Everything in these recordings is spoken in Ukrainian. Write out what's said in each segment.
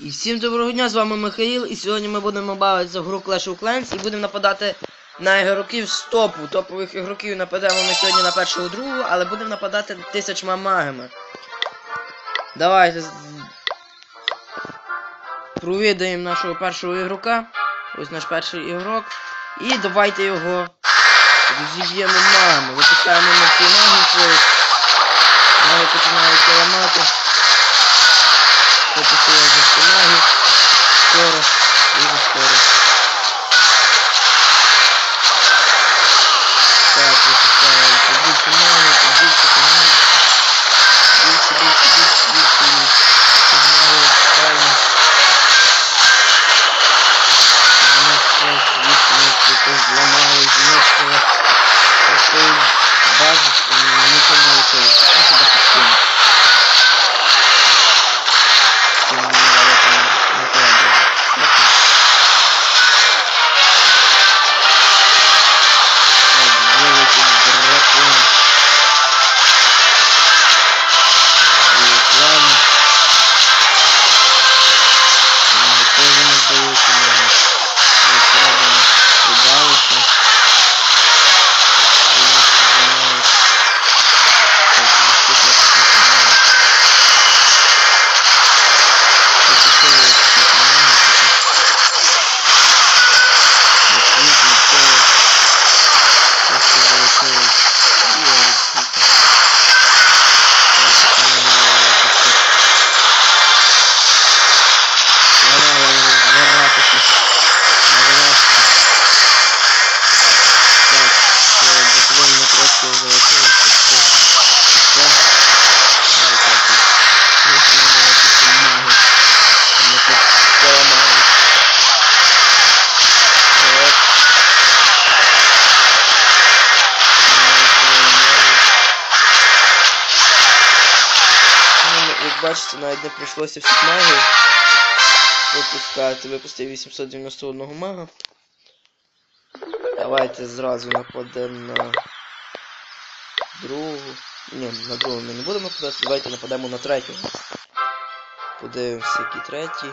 І всім доброго дня, з вами Михаїл, і сьогодні ми будемо бавитися в гру Clash of Clans і будемо нападати на ігроків з топу. Топових ігроків нападемо ми сьогодні на першого другу, але будемо нападати тисячма магами. Давайте провідаємо нашого першого ігрока. Ось наш перший ігрок. І давайте його розіб'ємо магами. Випускаємо на всі маги. Маги починають ламати. Попустила вже всі маги. Скоро. Дуже скоро. Так, випускаємо. Побільше маги, побільше, побільше. Більше, більше, більше, більше. їх. Ці маги випускаємо. Зламали, знищили. Просто базу бачите, навіть не прийшлося всіх магів випускати. Випустив 891 мага. Давайте зразу нападемо на другу. Ні, на другу ми не будемо нападати, давайте нападемо на третю. Подивимося, який третій.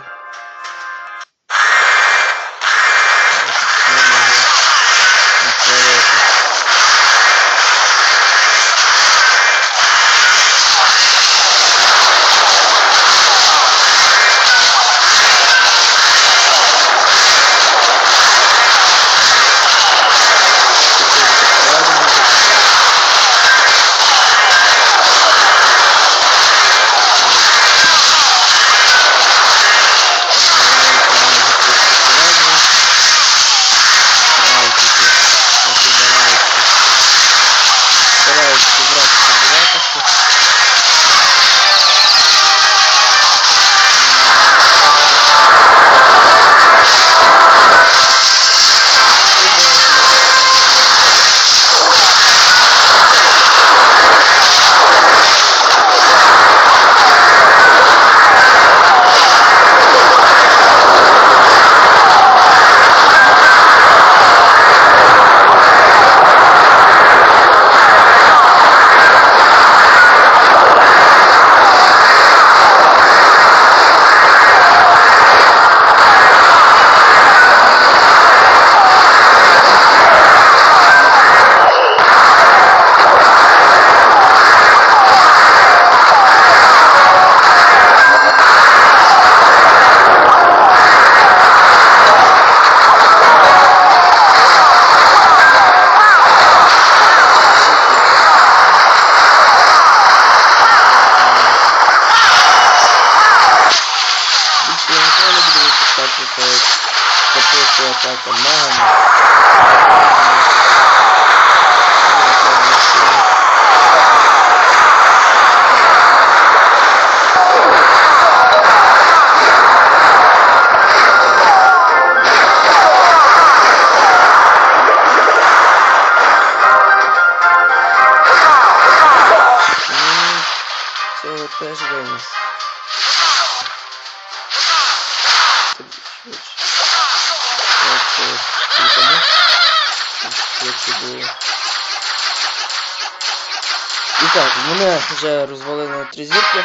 Так, мене вже розвалили на три зірки.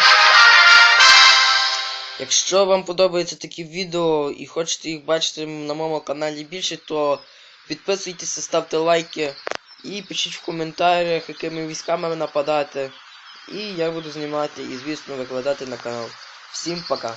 Якщо вам подобаються такі відео і хочете їх бачити на моєму каналі більше, то підписуйтеся, ставте лайки і пишіть в коментарях, якими військами нападати. І я буду знімати і, звісно, викладати на канал. Всім пока!